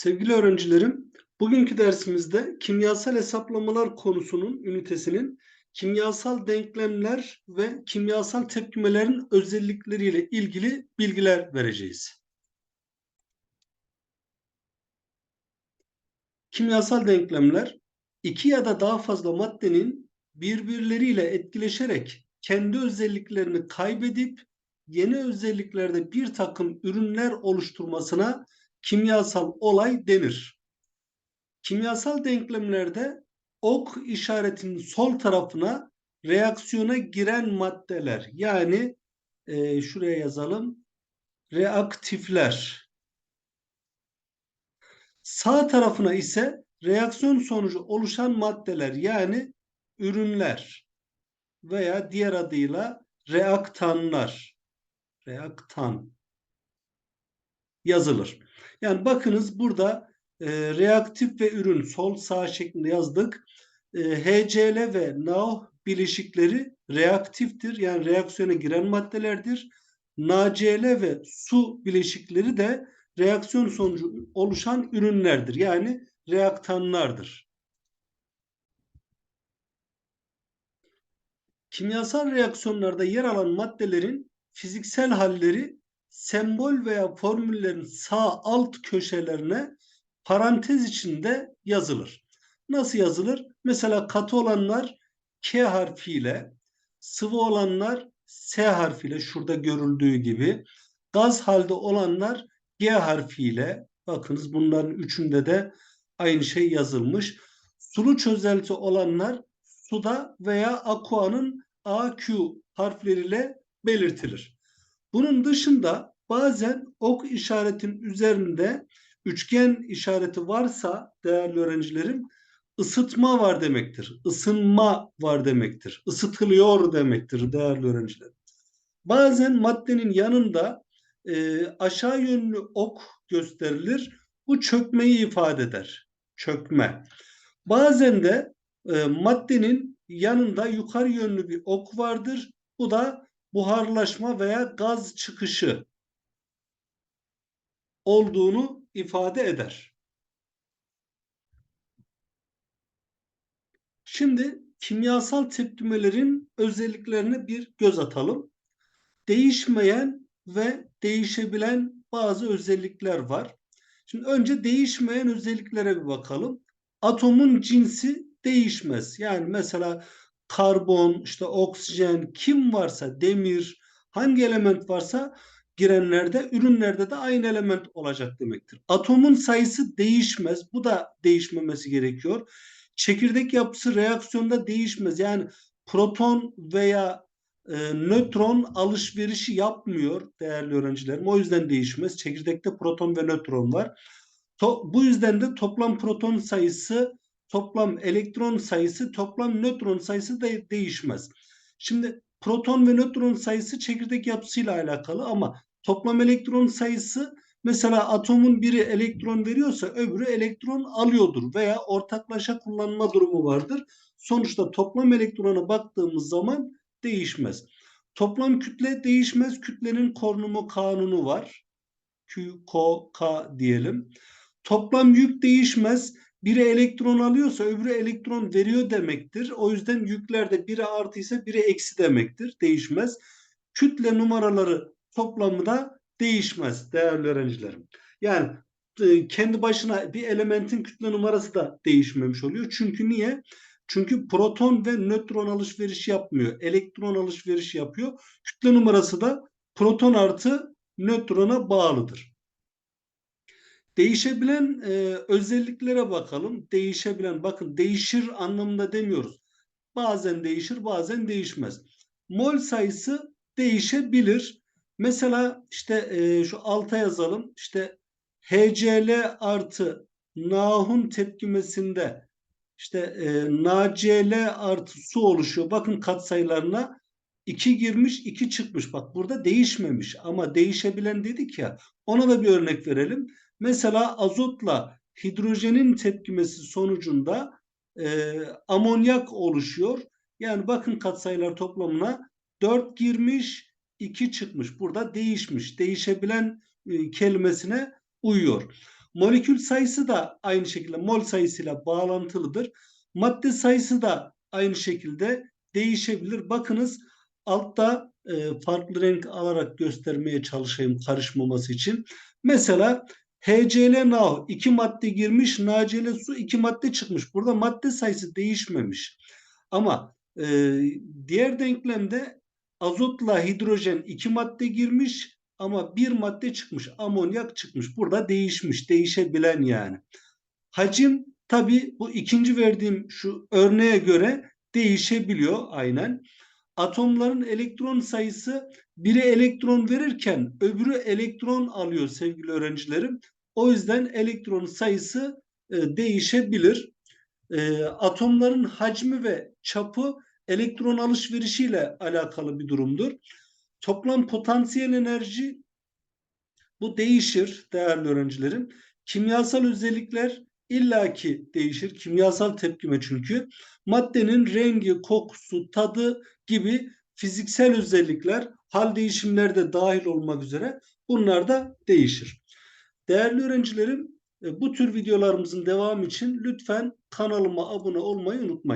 Sevgili öğrencilerim, bugünkü dersimizde kimyasal hesaplamalar konusunun ünitesinin kimyasal denklemler ve kimyasal tepkimelerin özellikleriyle ilgili bilgiler vereceğiz. Kimyasal denklemler iki ya da daha fazla maddenin birbirleriyle etkileşerek kendi özelliklerini kaybedip yeni özelliklerde bir takım ürünler oluşturmasına kimyasal olay denir. Kimyasal denklemlerde ok işaretinin sol tarafına reaksiyona giren maddeler yani e, şuraya yazalım reaktifler. Sağ tarafına ise reaksiyon sonucu oluşan maddeler yani ürünler veya diğer adıyla reaktanlar. Reaktan yazılır. Yani bakınız burada e, reaktif ve ürün sol sağ şeklinde yazdık. E, HCl ve NaOH bileşikleri reaktiftir. Yani reaksiyona giren maddelerdir. NaCl ve su bileşikleri de reaksiyon sonucu oluşan ürünlerdir. Yani reaktanlardır. Kimyasal reaksiyonlarda yer alan maddelerin fiziksel halleri sembol veya formüllerin sağ alt köşelerine parantez içinde yazılır. Nasıl yazılır? Mesela katı olanlar K harfiyle, sıvı olanlar S harfiyle şurada görüldüğü gibi, gaz halde olanlar G harfiyle, bakınız bunların üçünde de aynı şey yazılmış. Sulu çözelti olanlar suda veya aqua'nın AQ harfleriyle belirtilir. Bunun dışında bazen ok işaretin üzerinde üçgen işareti varsa değerli öğrencilerim ısıtma var demektir. Isınma var demektir. Isıtılıyor demektir değerli öğrencilerim. Bazen maddenin yanında e, aşağı yönlü ok gösterilir. Bu çökmeyi ifade eder. Çökme. Bazen de e, maddenin yanında yukarı yönlü bir ok vardır. Bu da buharlaşma veya gaz çıkışı olduğunu ifade eder. Şimdi kimyasal tepkimelerin özelliklerine bir göz atalım. Değişmeyen ve değişebilen bazı özellikler var. Şimdi önce değişmeyen özelliklere bir bakalım. Atomun cinsi değişmez. Yani mesela karbon, işte oksijen, kim varsa demir, hangi element varsa girenlerde, ürünlerde de aynı element olacak demektir. Atomun sayısı değişmez. Bu da değişmemesi gerekiyor. Çekirdek yapısı reaksiyonda değişmez. Yani proton veya e, nötron alışverişi yapmıyor değerli öğrencilerim. O yüzden değişmez. Çekirdekte proton ve nötron var. To, bu yüzden de toplam proton sayısı toplam elektron sayısı toplam nötron sayısı da değişmez. Şimdi proton ve nötron sayısı çekirdek yapısıyla alakalı ama toplam elektron sayısı mesela atomun biri elektron veriyorsa öbürü elektron alıyordur veya ortaklaşa kullanma durumu vardır. Sonuçta toplam elektrona baktığımız zaman değişmez. Toplam kütle değişmez. Kütlenin korunumu kanunu var. Q, K, K diyelim. Toplam yük değişmez. Biri elektron alıyorsa öbürü elektron veriyor demektir. O yüzden yüklerde biri artıysa biri eksi demektir. Değişmez. Kütle numaraları toplamı da değişmez değerli öğrencilerim. Yani e, kendi başına bir elementin kütle numarası da değişmemiş oluyor. Çünkü niye? Çünkü proton ve nötron alışveriş yapmıyor. Elektron alışveriş yapıyor. Kütle numarası da proton artı nötrona bağlıdır. Değişebilen e, özelliklere bakalım. Değişebilen, bakın değişir anlamında demiyoruz. Bazen değişir, bazen değişmez. Mol sayısı değişebilir. Mesela işte e, şu alta yazalım. İşte HCl artı Nahun tepkimesinde işte e, NaCl artı su oluşuyor. Bakın katsayılarına 2 girmiş 2 çıkmış. Bak burada değişmemiş ama değişebilen dedik ya ona da bir örnek verelim. Mesela azotla hidrojenin tepkimesi sonucunda e, amonyak oluşuyor. Yani bakın katsayılar toplamına 4 girmiş 2 çıkmış. Burada değişmiş. Değişebilen e, kelimesine uyuyor. Molekül sayısı da aynı şekilde mol sayısıyla bağlantılıdır. Madde sayısı da aynı şekilde değişebilir. Bakınız altta e, farklı renk alarak göstermeye çalışayım karışmaması için. Mesela HCl NaO iki madde girmiş, NaCl su iki madde çıkmış. Burada madde sayısı değişmemiş. Ama e, diğer denklemde azotla hidrojen iki madde girmiş ama bir madde çıkmış. Amonyak çıkmış. Burada değişmiş. Değişebilen yani. Hacim tabi bu ikinci verdiğim şu örneğe göre değişebiliyor aynen. Atomların elektron sayısı biri elektron verirken öbürü elektron alıyor sevgili öğrencilerim. O yüzden elektron sayısı e, değişebilir. E, atomların hacmi ve çapı elektron alışverişiyle alakalı bir durumdur. Toplam potansiyel enerji bu değişir değerli öğrencilerim. Kimyasal özellikler illaki değişir. Kimyasal tepkime çünkü. Maddenin rengi, kokusu, tadı gibi fiziksel özellikler hal değişimleri de dahil olmak üzere bunlar da değişir. Değerli öğrencilerim bu tür videolarımızın devamı için lütfen kanalıma abone olmayı unutmayın.